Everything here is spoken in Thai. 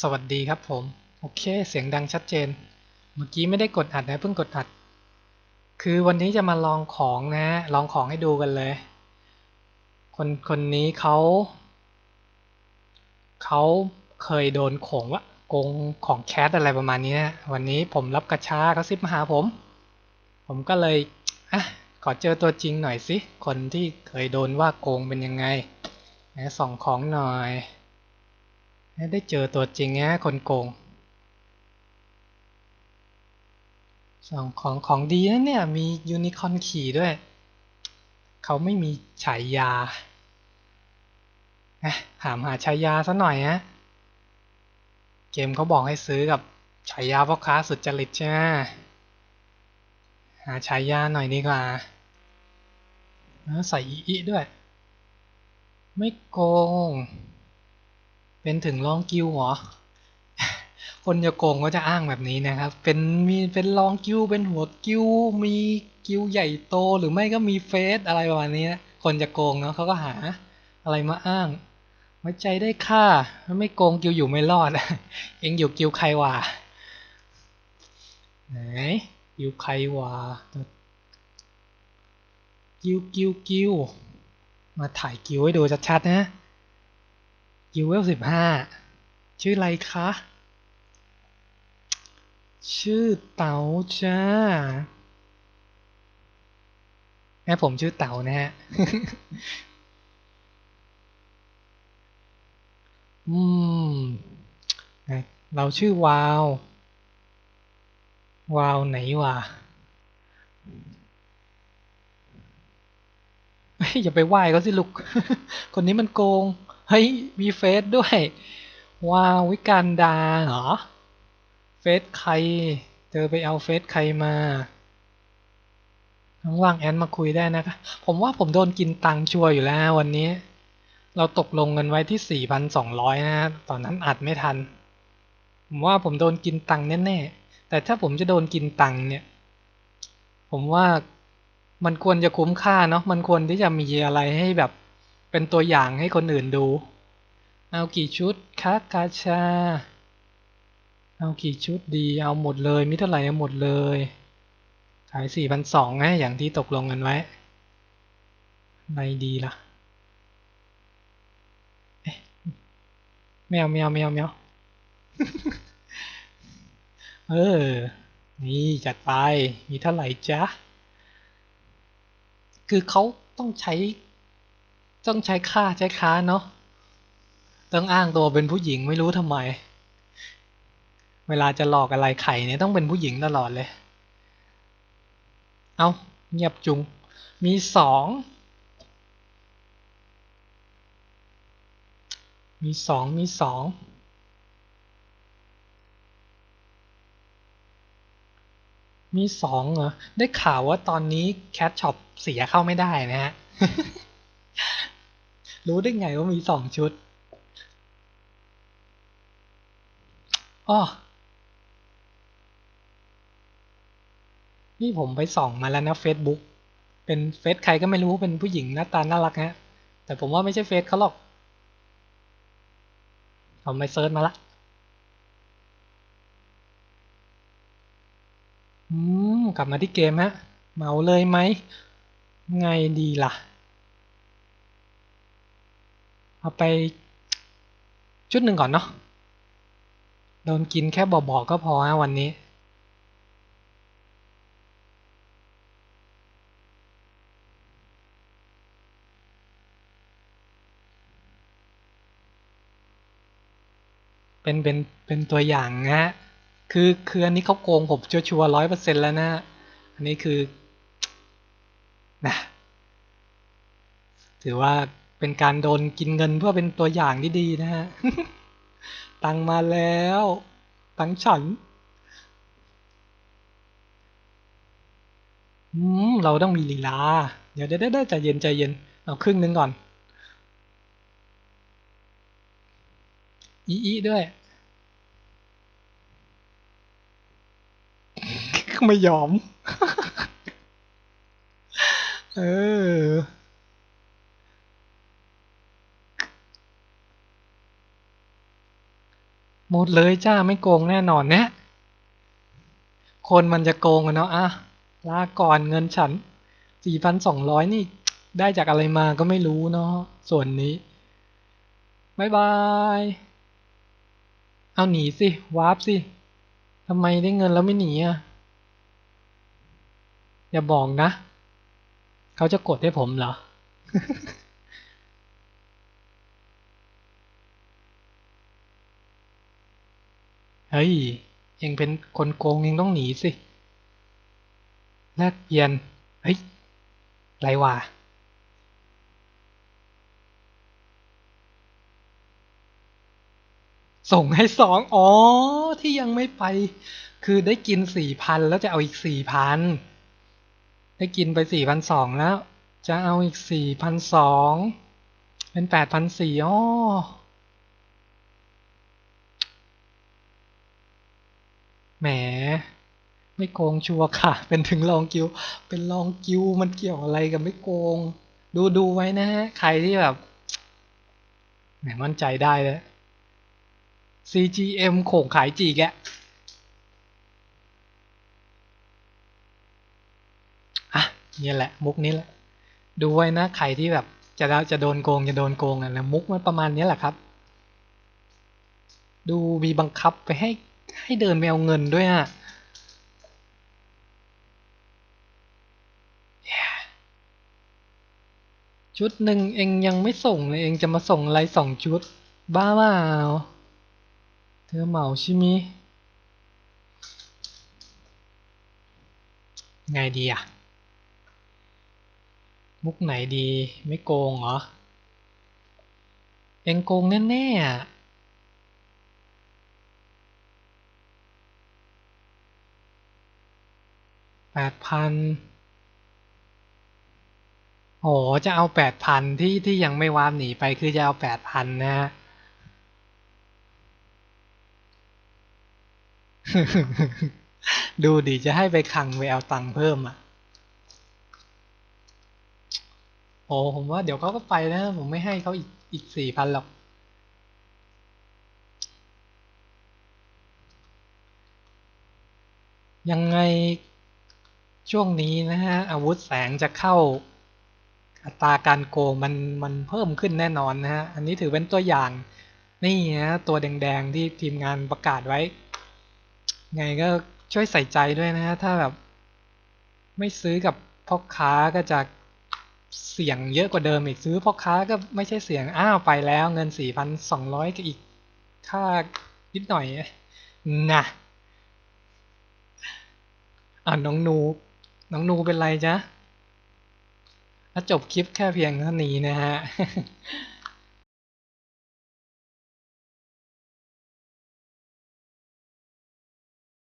สวัสดีครับผม โอเค เสียงดังชัดเจน เมื่อกี้ไม่ได้กดอัดนะเพิ่งกดอัด คือวันนี้จะมาลองของนะ ลองของให้ดูกันเลย คนคนนี้เขาเขาเคยโดนโขงวะโกงของแคสอะไรประมาณนี้นะวันนี้ผมรับกระชาเขาซิบมาหาผม ผมก็เลยอะขอเจอตัวจริงหน่อยสิ คนที่เคยโดนว่าโกงเป็นยังไงนะส่องของหน่อย ได้เจอตัวจริงนะคนโกงสองของของดีนะเนี่ย มียูนิคอร์นขี่ด้วย เขาไม่มีฉายาถามหาฉายาซะหน่อยฮะเกมเขาบอกให้ซื้อกับฉายาพ่อค้าสุดจริตใช่ไหมหาฉายาหน่อยดีกว่าใส่อีอีด้วย ไม่โกง เป็นถึงรองกิวเหรอ คนจะโกงก็จะอ้างแบบนี้นะครับ เป็นมีเป็นรองกิวเป็นหัวกิวมีกิวใหญ่โตหรือไม่ก็มีเฟซอะไรประมาณนี้นะคนจะโกงเนาะเขาก็หาอะไรมาอ้างไว้ใจได้ค่าไม่โกงกิวอยู่ไม่รอดเองอยู่กิวใครวะไหนกิวใครวะกิวกิวกิวมาถ่ายกิวให้ดูชัดๆนะ กิวเวลสิบห้าชื่ออะไรคะ ชื่อเต๋าจ้าแม่ผมชื่อเต๋านะฮะ อืม เราชื่อวาว วาวไหนวะอย่าไปไหว้เขาสิลูก คนนี้มันโกง เฮ้ย มีเฟซด้วย ว้าว วิการดาเหรอ เฟซใครเธอไปเอาเฟซใครมาว่างแอนมาคุยได้นะคะ ผมว่าผมโดนกินตังชัวอยู่แล้ววันนี้ เราตกลงกันไว้ที่ 4,200 นะตอนนั้นอัดไม่ทัน ผมว่าผมโดนกินตังแน่ๆ แต่ถ้าผมจะโดนกินตังเนี่ย ผมว่ามันควรจะคุ้มค่าเนาะ มันควรที่จะมีอะไรให้แบบ เป็นตัวอย่างให้คนอื่นดู เอากี่ชุดคะกาชา เอากี่ชุดดี เอาหมดเลยมิเท่าไหร่เอาหมดเลย ขายสี่พันสองนะอย่างที่ตกลงกันไว้ในดีละ่ะแมวแมวแมวแมวเออ นี่จัดไป มีเท่าไหร่จ๊ะ คือเขาต้องใช้ ต้องใช้ค่าใช้ค้าเนาะต้องอ้างตัวเป็นผู้หญิงไม่รู้ทำไม เวลาจะหลอกอะไรไข่เนี่ยต้องเป็นผู้หญิงตลอดเลย เอาเงียบจุง มีสอง มีสองมีสองมีสองเหรอ ได้ข่าวว่าตอนนี้แคทช็อปเสียเข้าไม่ได้นะฮะ รู้ได้ไงว่ามีสองชุดอ้อนี่ผมไปส่องมาแล้วนะ Facebook เป็นเฟซใครก็ไม่รู้เป็นผู้หญิงหน้าตาน่ารักฮะแต่ผมว่าไม่ใช่เฟซเขาหรอกผมไปเซิร์ชมาละอืมกลับมาที่เกมฮะ เมาเลยไหม ไงดีล่ะ เอาไปชุดหนึ่งก่อนเนาะโดนกินแค่บอกๆก็พอฮะวันนี้ เป็นเป็นเป็นตัวอย่างนะฮะคือคืออันนี้เขาโกงผมชัวร์ร้อยเปอร์เซ็นแล้วนะอันนี้คือนะถือว่า เป็นการโดนกินเงินเพื่อเป็นตัวอย่างที่ดีนะฮะ ตังมาแล้ว ตังฉันอืมเราต้องมีลีลา เดี๋ยวเดี๋ยวใจเย็นใจเย็น เอาครึ่งหนึ่งก่อน อีอีด้วย ไม่ยอม เออ หมดเลยจ้าไม่โกงแน่นอนเนี่ยคนมันจะโกงกันเนาะอะลาก่อนเงินฉัน 4,200 นี่ได้จากอะไรมาก็ไม่รู้เนาะส่วนนี้บายบาย เอาหนีสิวาร์ปสิทำไมได้เงินแล้วไม่หนีอะ อย่าบอกนะ เขาจะกดให้ผมเหรอ เฮ้ย เองเป็นคนโกงเองต้องหนีสิแลกเปลี่ยนเฮ้ยไรวะส่งให้สองอ๋อ ที่ยังไม่ไป คือได้กินสี่พันแล้วจะเอาอีกสี่พันได้กินไปสี่พันสองแล้ว จะเอาอีกสี่พันสองเป็นแปดพันสี่อ๋อ แหม ไม่โกงชัวร์ค่ะ เป็นถึงรองกิว เป็นรองกิวมันเกี่ยวอะไรกับไม่โกง ดูดูไว้นะฮะ ใครที่แบบแหมมั่นใจได้เลย CGM โขงขายจีแกอะอะนี่แหละ มุกนี้แหละ ดูไว้นะ ใครที่แบบจะจะโดนโกงจะโดนโกงอะนะมุกมันประมาณนี้แหละครับ ดูมีบังคับไปให้ ให้เดินไปเอาเงินด้วยอะชุดหนึ่งเองยังไม่ส่งเลย เองจะมาส่งอะไรสองชุด บ้าเปล่าเธอเหมาใช่ไหมไงดีอะมุกไหนดีไม่โกงเหรอ เองโกงแน่ๆอะ แปดพันโอ้จะเอาแปดพันที่ที่ยังไม่วาร์ปหนีไปคือจะเอาแปดพันนะฮะดูดิจะให้ไปคังไปเอาตังค์เพิ่มอะ โอ้ผมว่าเดี๋ยวเขาก็ไปนะ ผมไม่ให้เขาอีกอีกสี่พันหรอก ยังไง ช่วงนี้นะฮะอาวุธแสงจะเข้าอัตราการโกงมันมันเพิ่มขึ้นแน่นอนนะฮะอันนี้ถือเป็นตัวอย่างนี่นะตัวแดงๆที่ทีมงานประกาศไว้ ไงก็ช่วยใส่ใจด้วยนะฮะถ้าแบบ ไม่ซื้อกับพ่อค้าก็จะเสี่ยงเยอะกว่าเดิมอีกซื้อพ่อค้าก็ไม่ใช่เสี่ยงอ้าวไปแล้วเงินสี่พันสองร้อยก็อีกค่านิดหน่อยนะอ่าน้องนู น้องนูเป็นไรจ๊ะถ้าจบคลิปแค่เพียงเท่านี้นะฮะ